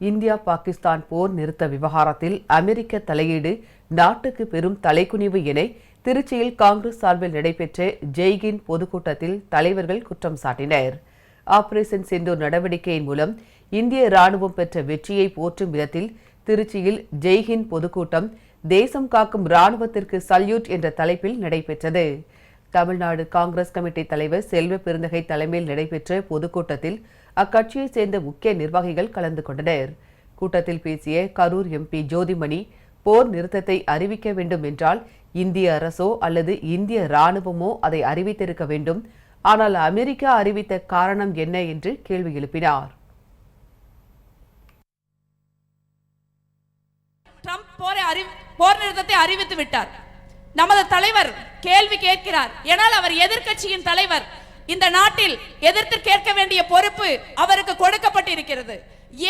India Pakistan போர் நிறுத்த விவகாரத்தில் அமெரிக்க தலையீடு நாட்டுக்கு பெரும் தலைக்குனிவு என திருச்சியில் காங்கிரஸ் சார்பில் நடைபெற்ற ஜெய்கின் பொதுக்கூட்டத்தில் தலைவர்கள் குற்றம் சாட்டினர். ஆபரேஷன் சிந்து நடவடிக்கையின் மூலம் இந்திய ராணுவம் பெற்ற வெற்றியை போற்றும் விதத்தில் திருச்சியில் ஜெய்ஹிந்த் பொதுக்கூட்டம் தேசம் காக்கும் ராணுவத்திற்கு சல்யூட் என்ற தலைப்பில் நடைபெற்றது. தமிழ்நாடு காங்கிரஸ் கமிட்டி தலைவர் செல்வ பெருந்தகை தலைமையில் நடைபெற்ற பொதுக்கூட்டத்தில் அக்கட்சியைச் சேர்ந்த முக்கிய நிர்வாகிகள் கலந்து கொண்டனர். கூட்டத்தில் பேசிய கரூர் எம்பி ஜோதிமணி போர் நிறுத்தத்தை அறிவிக்க வேண்டும் என்றால் இந்திய அரசோ அல்லது இந்திய ராணுவமோ அதை அறிவித்திருக்க வேண்டும். ஆனால் அமெரிக்கா அறிவித்த காரணம் என்ன என்று கேள்வி எழுப்பினார். ட்ரம்ப் போரை அறி போர் நிறுத்தத்தை அறிவித்து விட்டார். நமது தலைவர் கேள்வி கேட்கிறார். ஏனால் அவர் எதிர்க்கட்சியின் தலைவர். இந்த நாட்டில் எதிர்த்து கேட்க வேண்டிய பொறுப்பு அவருக்கு கொடுக்கப்பட்டிருக்கிறது.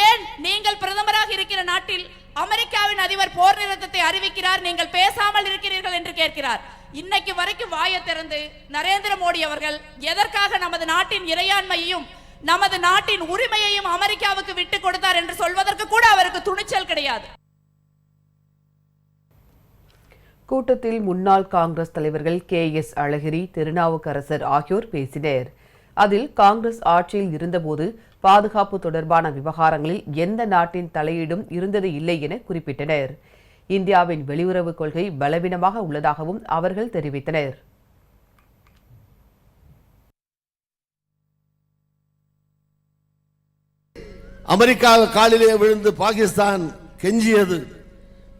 ஏன் நீங்கள் பிரதமராக இருக்கிற நாட்டில் அமெரிக்காவின் அதிபர் போர் நிறுத்தத்தை அறிவிக்கிறார் நீங்கள் பேசாமல் இருக்கிறீர்கள் என்று கேட்கிறார். இன்னைக்கு வரைக்கும் வாயை திறந்து நரேந்திர மோடி அவர்கள் எதற்காக நமது நாட்டின் இறையாண்மையையும் நமது நாட்டின் உரிமையையும் அமெரிக்காவுக்கு விட்டு கொடுத்தார் என்று சொல்வதற்கு கூட அவருக்கு துணிச்சல் கிடையாது. கூட்டத்தில் முன்னாள் காங்கிரஸ் தலைவர்கள் கே எஸ் அழகிரி திருநாவுக்கரசர் ஆகியோர் பேசினர். அதில் காங்கிரஸ் ஆட்சியில் இருந்தபோது பாதுகாப்பு தொடர்பான விவகாரங்களில் எந்த நாட்டின் தலையீடும் இருந்தது இல்லை என குறிப்பிட்டனர். இந்தியாவின் வெளியுறவு கொள்கை பலவீனமாக உள்ளதாகவும் அவர்கள் தெரிவித்தனர். அமெரிக்கா காலிலே விழுந்து பாகிஸ்தான் கெஞ்சியது.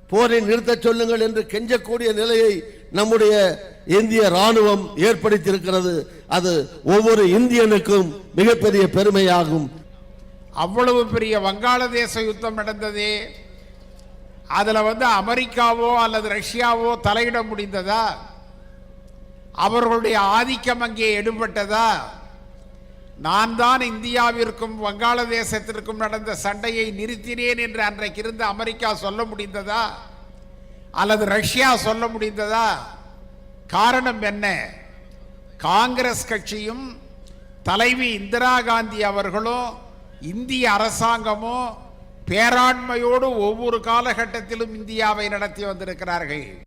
போரை நிறுத்தச் சொல்லுங்கள் என்று கெஞ்சக்கூடிய நிலையை நம்முடைய இந்திய ராணுவம் ஏற்படுத்தியிருக்கிறது. அது ஒவ்வொரு இந்தியனுக்கும் மிகப்பெரிய பெருமையாகும். அவ்வளவு பெரிய வங்காளதேச யுத்தம் நடந்ததே. அதில் வந்து அமெரிக்காவோ அல்லது ரஷ்யாவோ தலையிட முடிந்ததா? அவர்களுடைய ஆதிக்கம் அங்கே எடுபட்டதா? நான் தான் இந்தியாவிற்கும் வங்காளதேசத்திற்கும் நடந்த சண்டையை நிறுத்தினேன் என்று அன்றைக்கு இருந்த அமெரிக்கா சொல்ல முடிந்ததா? அல்லது ரஷ்யா சொல்ல முடிந்ததா? காரணம் என்ன? காங்கிரஸ் கட்சியும் தலைவி இந்திரா காந்தி அவர்களும் இந்திய அரசாங்கமும் பேராண்மையோடு ஒவ்வொரு காலகட்டத்திலும் இந்தியாவை நடத்தி வந்திருக்கிறார்கள்.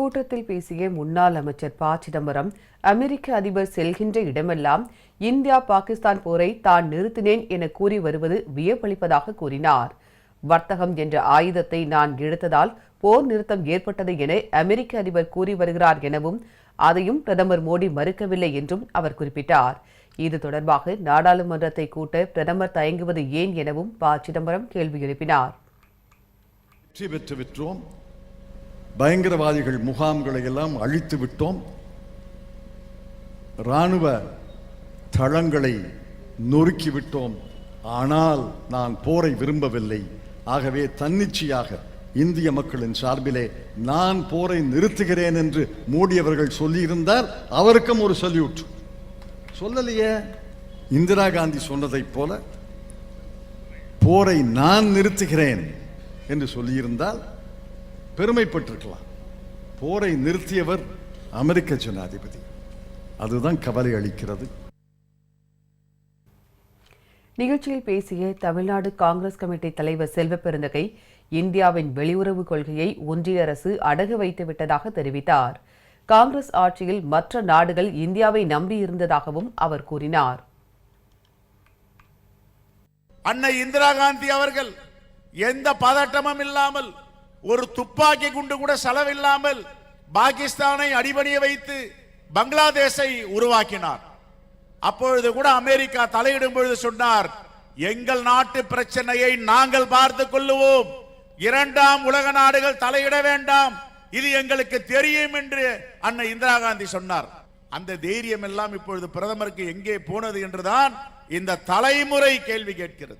கூட்டத்தில் பேசிய முன்னாள் அமைச்சர் ப. சிதம்பரம் அமெரிக்க அதிபர் செல்கின்ற இடமெல்லாம் இந்தியா பாகிஸ்தான் போரை தான் நிறுத்தினேன் என கூறி வருவது வியப்பளிப்பதாக கூறினார். வர்த்தகம் என்ற ஆயுதத்தை நான் இழுத்ததால் போர் நிறுத்தம் ஏற்பட்டது என அமெரிக்க அதிபர் கூறி வருகிறார் எனவும் அதையும் பிரதமர் மோடி மறுக்கவில்லை என்றும் அவர் குறிப்பிட்டார். இது தொடர்பாக நாடாளுமன்றத்தை கூட்ட பிரதமர் தயங்குவது ஏன் எனவும் ப. சிதம்பரம் கேள்வி எழுப்பினார். வெற்றி பெற்று விற்றோம். பயங்கரவாதிகள் முகாம்களை எல்லாம் அழித்து விட்டோம். இராணுவ தளங்களை நொறுக்கி விட்டோம். ஆனால் நான் போரை விரும்பவில்லை. ஆகவே தன்னிச்சையாக இந்திய மக்களின் சார்பிலே நான் போரை நிறுத்துகிறேன் என்று மூடியவர்கள் சொல்லியிருந்தார். சொல்லியிருந்தால் அவருக்கும் ஒரு சல்யூட். சொல்லலையே. இந்திரா காந்தி சொன்னதைப் போல போரை நான் நிறுத்துகிறேன் என்று சொல்லியிருந்தால் பெருமைப்பட்டிருக்கலாம். போரை நிறுத்தியவர் அமெரிக்க ஜனாதிபதி. அதுதான் கவலை அளிக்கிறது. நிகழ்ச்சியில் பேசிய தமிழ்நாடு காங்கிரஸ் கமிட்டி தலைவர் செல்வ பெருந்தகை இந்தியாவின் வெளியுறவு கொள்கையை ஒன்றிய அரசு அடகு வைத்து விட்டதாக தெரிவித்தார். காங்கிரஸ் ஆட்சியில் மற்ற நாடுகள் இந்தியாவை நம்பியிருந்ததாகவும் அவர் கூறினார். அன்னை இந்திரா காந்தி அவர்கள் எந்த பதட்டமும் இல்லாமல் ஒரு துப்பாக்கி குண்டு கூட செலவில்லாமல் பாகிஸ்தானை அடிபணிய வைத்து பங்களாதேஷை உருவாக்கினார். அப்பொழுது கூட அமெரிக்கா தலையிடும் பொழுது சொன்னார் எங்கள் நாட்டு பிரச்சனையை நாங்கள் பார்த்துக் கொள்ளுவோம். இரண்டாம் உலக நாடுகள் தலையிட வேண்டாம். இது எங்களுக்கு தெரியும் என்று அன்னை இந்திரா காந்தி சொன்னார். அந்த தைரியம் எல்லாம் இப்பொழுது பிரதமருக்கு எங்கே போனது என்றுதான் இந்த தலைமுறை கேள்வி கேட்கிறது.